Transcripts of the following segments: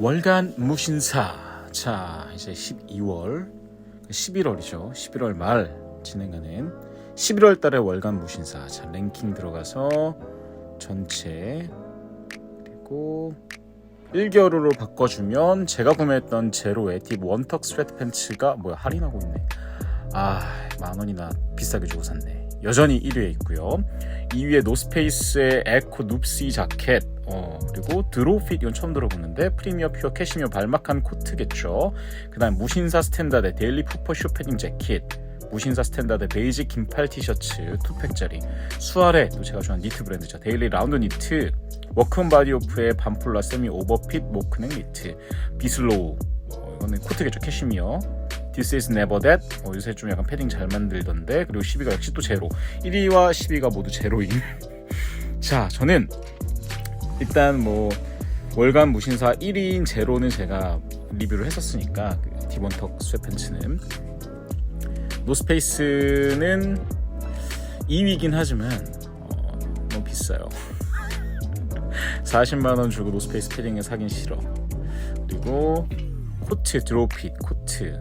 월간 무신사. 자 이제 12월 11월이죠. 11월 말 진행하는 11월 달의 월간 무신사. 자 랭킹 들어가서 전체 그리고 1개월로 바꿔주면 제가 구매했던 제로 에팁 원턱 스웨트 팬츠가 뭐야? 할인하고 있네. 아 만 원이나 비싸게 주고 샀네 여전히 1위에 있고요. 2위에 노스페이스의 에코 눕시 자켓 어, 그리고 드로우핏 이건 처음 들어보는데 프리미어 퓨어 캐시미어 발막한 코트겠죠. 그 다음 무신사 스탠다드 데일리 푸퍼 쇼 패딩 재킷 무신사 스탠다드 베이직 긴팔 티셔츠 투팩짜리. 수아레 또 제가 좋아하는 니트 브랜드죠. 데일리 라운드 니트 워크온 바디 오프의 반플라 세미 오버핏 모크넥 니트 비슬로우. 어, 이거는 코트겠죠 캐시미어 This is never that. 어, 요새 좀 약간 패딩 잘 만들던데. 그리고 10위가 역시 또 제로. 1위와 10위가 모두 제로인 자 저는 일단 뭐 월간 무신사 1위인 제로는 제가 리뷰를 했었으니까 그 디본턱 스웨팬츠는. 노스페이스는 2위긴 하지만 어, 너무 비싸요. 40만원 주고 노스페이스 패딩을 사긴 싫어. 그리고 코트 드로핏 코트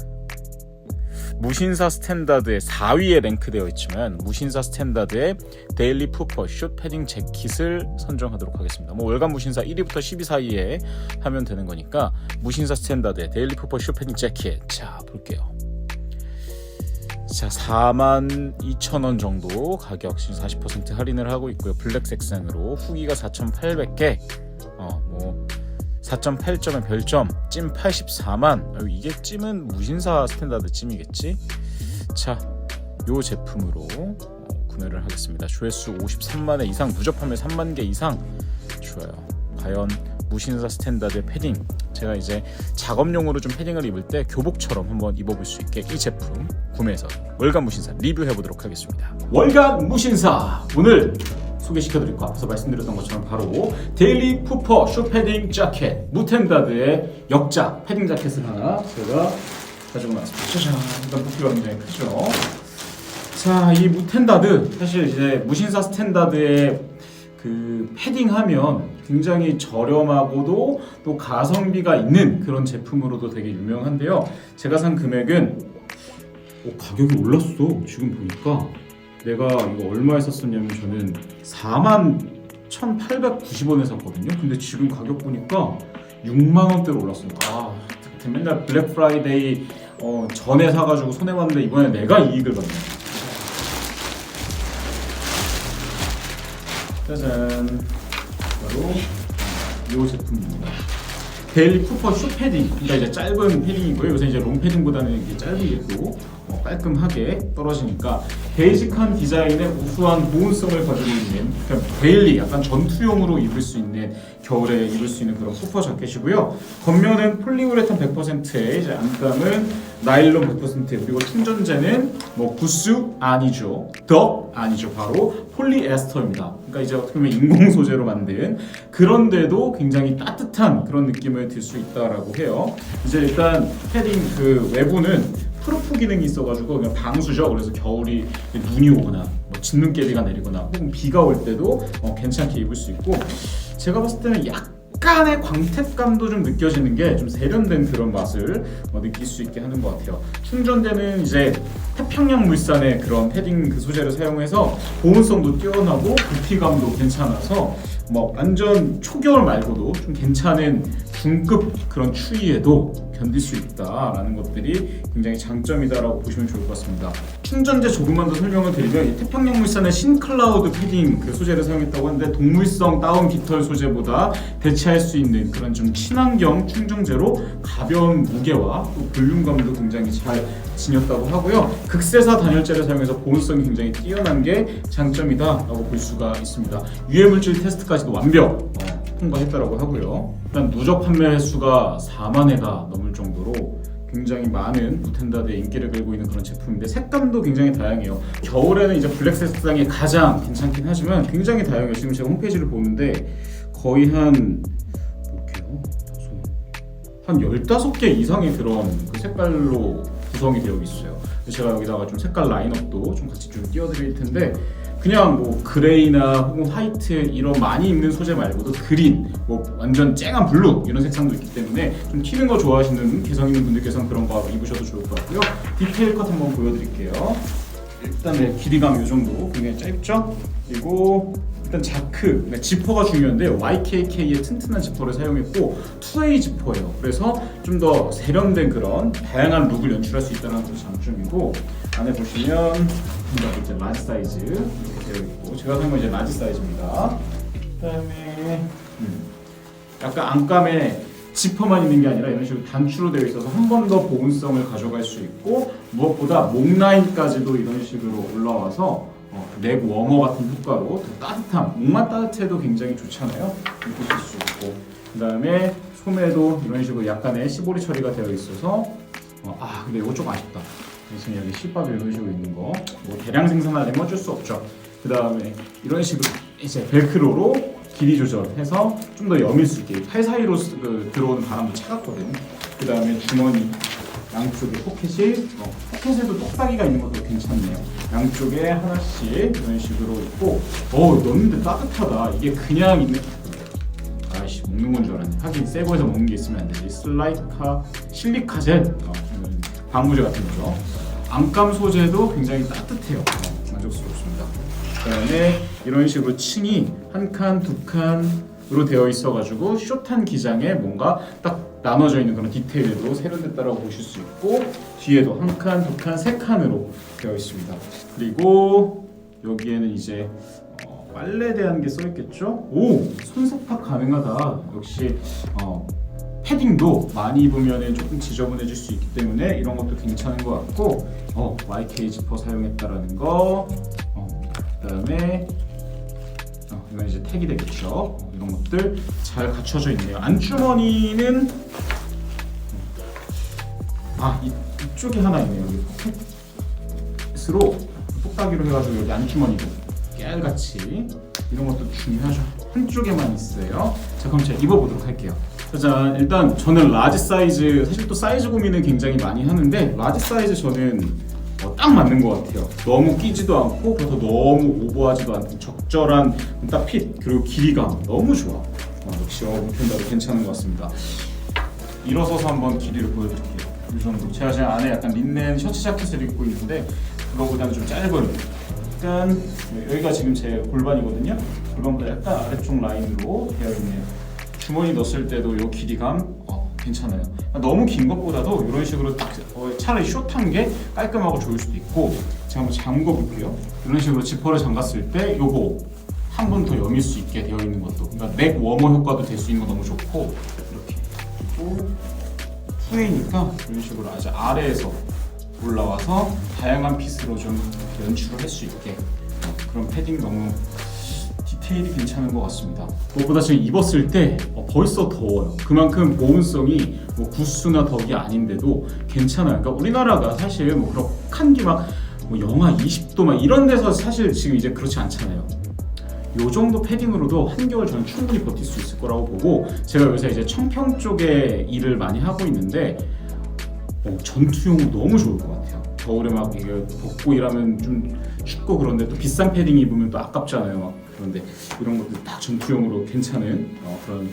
무신사 스탠다드의 4위에 랭크되어 있지만 무신사 스탠다드의 데일리 푸퍼 숏 패딩 재킷을 선정하도록 하겠습니다. 뭐 월간 무신사 1위부터 10위 사이에 하면 되는 거니까 무신사 스탠다드의 데일리 푸퍼 숏 패딩 재킷 자 볼게요. 자 4만 2천 원 정도 가격 지금 40% 할인을 하고 있고요. 블랙 색상으로 후기가 4,800개 어뭐 4.8점의 별점 찜 84만. 어, 이게 찜은 무신사 스탠다드 찜이겠지? 자 요 제품으로 어, 구매를 하겠습니다. 조회수 53만회 이상 누적 판매 3만 개 이상. 좋아요. 과연 무신사 스탠다드 패딩 제가 이제 작업용으로 좀 패딩을 입을 때 교복처럼 한번 입어볼 수 있게 이 제품 구매해서 월간 무신사 리뷰해 보도록 하겠습니다. 월간 무신사! 오늘 소개시켜 드릴 거 앞서 말씀드렸던 것처럼 바로 데일리 푸퍼 쇼패딩 자켓 무텐다드의 역작 패딩 자켓을 하나 제가 가지고 나왔습니다. 짜잔 일단 부피가 굉장히 크죠. 자, 이 무텐다드 사실 이제 무신사 스탠다드의 그 패딩하면 굉장히 저렴하고도 또 가성비가 있는 그런 제품으로도 되게 유명한데요. 제가 산 금액은 오, 가격이 올랐어. 지금 보니까 내가 이거 얼마에 샀었냐면 저는 4만 1,890원에 샀거든요. 근데 지금 가격 보니까 6만 원대로 올랐습니다. 아, 맨날 블랙 프라이데이 어, 전에 사가지고 손해 봤는데 이번에 내가 이익을 받네. 짜잔, 바로 이 제품입니다. 데일리 푸퍼 숏 패딩, 그러니까 이제 짧은 패딩이고요. 요새 이제 롱 패딩보다는 이게 짧은 게또 어, 깔끔하게 떨어지니까 베이직한 디자인의 우수한 보온성을 가지고 있는 그러니까 데일리 약간 전투용으로 입을 수 있는 겨울에 입을 수 있는 그런 푸퍼 자켓이고요. 겉면은 폴리우레탄 100%에 이제 안감은 나일론 100% 그리고 충전재는 뭐 구스 아니죠, 덕 아니죠, 바로 폴리에스터입니다. 그러니까 이제 어떻게 보면 인공 소재로 만든 그런데도 굉장히 따뜻한 그런 느낌을 들 수 있다라고 해요. 이제 일단 패딩 그 외부는 프로프 기능이 있어가지고 그냥 방수죠. 그래서 겨울이 눈이 오거나 뭐 진눈깨비가 내리거나 혹은 비가 올 때도 어, 괜찮게 입을 수 있고 제가 봤을 때는 약 간의 광택감도 좀 느껴지는 게 좀 세련된 그런 맛을 어, 느낄 수 있게 하는 것 같아요. 충전대는 이제 태평양 물산의 그런 패딩 그 소재를 사용해서 보온성도 뛰어나고 부피감도 괜찮아서 뭐 완전 초겨울 말고도 좀 괜찮은 중급 그런 추위에도 견딜 수 있다라는 것들이 굉장히 장점이다라고 보시면 좋을 것 같습니다. 충전재 조금만 더 설명을 드리면 이 태평양 물산의 신클라우드 패딩 그 소재를 사용했다고 하는데 동물성 다운 깃털 소재보다 대체할 수 있는 그런 좀 친환경 충전재로 가벼운 무게와 또 볼륨감도 굉장히 잘 지녔다고 하고요. 극세사 단열재를 사용해서 보온성이 굉장히 뛰어난 게 장점이다라고 볼 수가 있습니다. 유해 물질 테스트까지도 완벽 어, 통과했다라고 하고요. 일단 누적 판매 횟수가 4만 회가 넘을 정도로 굉장히 많은 무텐다드의 인기를 끌고 있는 그런 제품인데 색감도 굉장히 다양해요. 겨울에는 이제 블랙 색상이 가장 괜찮긴 하지만 굉장히 다양해요. 지금 제가 홈페이지를 보는데 거의 한 볼게요. 다섯, 한 15개 이상의 그런 그 색깔로 구성이 되어 있어요. 제가 여기다가 좀 색깔 라인업도 좀 같이 좀 띄워드릴 텐데 그냥 뭐 그레이나 혹은 화이트 이런 많이 입는 소재 말고도 그린, 뭐 완전 쨍한 블루 이런 색상도 있기 때문에 좀 튀는 거 좋아하시는 개성 있는 분들께서는 그런 거 입으셔도 좋을 것 같고요. 디테일 컷 한번 보여드릴게요. 일단 네, 길이감 이 정도 굉장히 짧죠? 그리고 일단 자크, 그러니까 지퍼가 중요한데 YKK의 튼튼한 지퍼를 사용했고 2A 지퍼예요. 그래서 좀 더 세련된 그런 다양한 룩을 연출할 수 있다는 것도 장점이고 안에 보시면 이제 라지 사이즈 이렇게 되어 있고 제가 사용한 이제 라지 사이즈입니다. 그다음에 음, 약간 안감에 지퍼만 있는 게 아니라 이런 식으로 단추로 되어 있어서 한 번 더 보온성을 가져갈 수 있고 무엇보다 목 라인까지도 이런 식으로 올라와서 어, 넥 워머 같은 효과로 더 따뜻함, 목만 따뜻해도 굉장히 좋잖아요. 입으실 수 있고 그 다음에 소매도 이런 식으로 약간의 시보리 처리가 되어 있어서 어, 아 근데 이거 좀 아쉽다. 지금 여기 실밥이 이런 식으로 있는 거, 뭐 대량 생산하려면 어쩔 수 없죠. 그 다음에 이런 식으로 이제 벨크로로 길이 조절해서 좀 더 여밀 수 있게 팔 사이로 쓰- 그 들어오는 바람도 차갑거든요. 그 다음에 주머니 양쪽에 포켓이 어, 포켓에도 똑딱이가 있는 것도 괜찮네요. 양쪽에 하나씩 이런 식으로 있고, 어 넣는데 따뜻하다. 이게 그냥 있는 아이씨 먹는 건 줄 알았네. 하긴 새 거에서 먹는 게 있으면 안 되지. 슬라이카 실리카젤 어, 음, 방부제 같은 거죠. 안감 소재도 굉장히 따뜻해요. 어, 만족스럽습니다. 그다음에 이런 식으로 층이 한 칸, 두 칸으로 되어 있어가지고 숏한 기장에 뭔가 딱 나눠져 있는 그런 디테일도 세련됐다라고 보실 수 있고 뒤에도 한 칸, 두 칸, 세 칸으로 되어 있습니다. 그리고 여기에는 이제 어, 빨래에 대한 게 써있겠죠? 오! 손세탁 가능하다. 역시 어, 패딩도 많이 입으면 조금 지저분해질 수 있기 때문에 이런 것도 괜찮은 것 같고 어, YK 지퍼 사용했다라는 거 어, 그다음에 어, 이건 이제 택이 되겠죠. 어, 이런 것들 잘 갖춰져 있네요. 안주머니는 아 이, 이쪽에 하나 있네요. 여기 포켓으로 똑딱이로 해가지고 여기 안주머니도 깨알같이 이런 것도 중요하죠. 한쪽에만 있어요. 자 그럼 제가 입어보도록 할게요. 자 일단 저는 라지 사이즈 사실 또 사이즈 고민은 굉장히 많이 하는데 라지 사이즈 저는 어, 딱 맞는 것 같아요. 너무 끼지도 않고 그래서 너무 오버하지도 않고 적절한 딱 핏 그리고 길이감 너무 좋아. 어, 역시 어, 무편다도 괜찮은 것 같습니다. 일어서서 한번 길이를 보여드릴게요. 이 정도. 제가 제 안에 약간 린넨 셔츠 자켓을 입고 있는데 그거보다는 좀 짧은. 약간 여기가 지금 제 골반이거든요. 골반보다 약간 아래쪽 라인으로 되어 있네요. 주머니 넣었을 때도 이 길이감 어, 괜찮아요. 너무 긴 것보다도 이런 식으로 딱 어, 차라리 숏한 게 깔끔하고 좋을 수도 있고 제가 한번 잠궈 볼게요. 이런 식으로 지퍼를 잠갔을 때 요거 한 번 더 여밀 수 있게 되어 있는 것도 그러니까 넥 워머 효과도 될 수 있는 거 너무 좋고 이렇게 그리고 투웨이니까 이런 식으로 아주 아래에서 올라와서 다양한 핏으로 좀 연출을 할 수 있게 어, 그런 패딩 너무 디 테일이 괜찮은 것 같습니다. 무엇보다 지금 입었을 때 어, 벌써 더워요. 그만큼 보온성이 뭐 구스나 덕이 아닌데도 괜찮아요. 그러니까 우리나라가 사실 뭐 그런 한기 막 뭐 영하 20도 막 이런 데서 사실 지금 이제 그렇지 않잖아요. 요 정도 패딩으로도 한겨울 저는 충분히 버틸 수 있을 거라고 보고 제가 요새 이제 청평 쪽에 일을 많이 하고 있는데 어, 전투용으로 너무 좋을 것 같아요. 겨울에 막 이게 덥고 일하면 좀 춥고 그런데 또 비싼 패딩 입으면 또 아깝잖아요. 막 그런데 이런 것들 다 전투용으로 괜찮은 어, 그런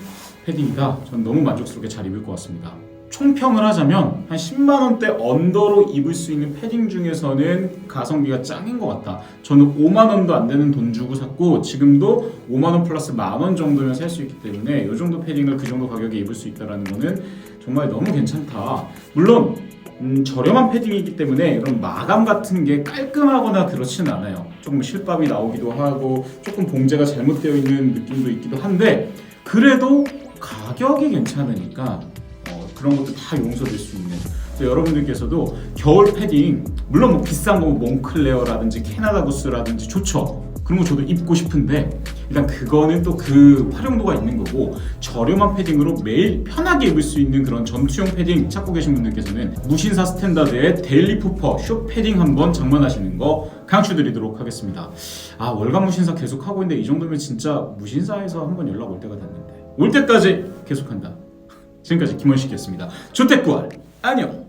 패딩이다. 전 너무 만족스럽게 잘 입을 것 같습니다. 총평을 하자면 한 10만 원대 언더로 입을 수 있는 패딩 중에서는 가성비가 짱인 것 같다. 저는 5만 원도 안 되는 돈 주고 샀고 지금도 5만 원 플러스 만 원 정도면 살 수 있기 때문에 이 정도 패딩을 그 정도 가격에 입을 수 있다라는 거는 정말 너무 괜찮다. 물론 음, 저렴한 패딩이기 때문에 이런 마감 같은 게 깔끔하거나 그렇지는 않아요. 조금 실밥이 나오기도 하고 조금 봉제가 잘못되어 있는 느낌도 있기도 한데 그래도 가격이 괜찮으니까 어, 그런 것도 다 용서될 수 있는. 여러분들께서도 겨울 패딩 물론 뭐 비싼 거 몽클레어라든지 캐나다 구스라든지 좋죠. 그런 거 저도 입고 싶은데 일단 그거는 또 그 활용도가 있는 거고 저렴한 패딩으로 매일 편하게 입을 수 있는 그런 전투용 패딩 찾고 계신 분들께서는 무신사 스탠다드의 데일리 푸퍼 쇼 패딩 한번 장만하시는 거 강추드리도록 하겠습니다. 아 월간 무신사 계속 하고 있는데 이 정도면 진짜 무신사에서 한번 연락 올 때가 됐는데 올 때까지 계속한다. 지금까지 김원식이었습니다. 조태꾸알 안녕.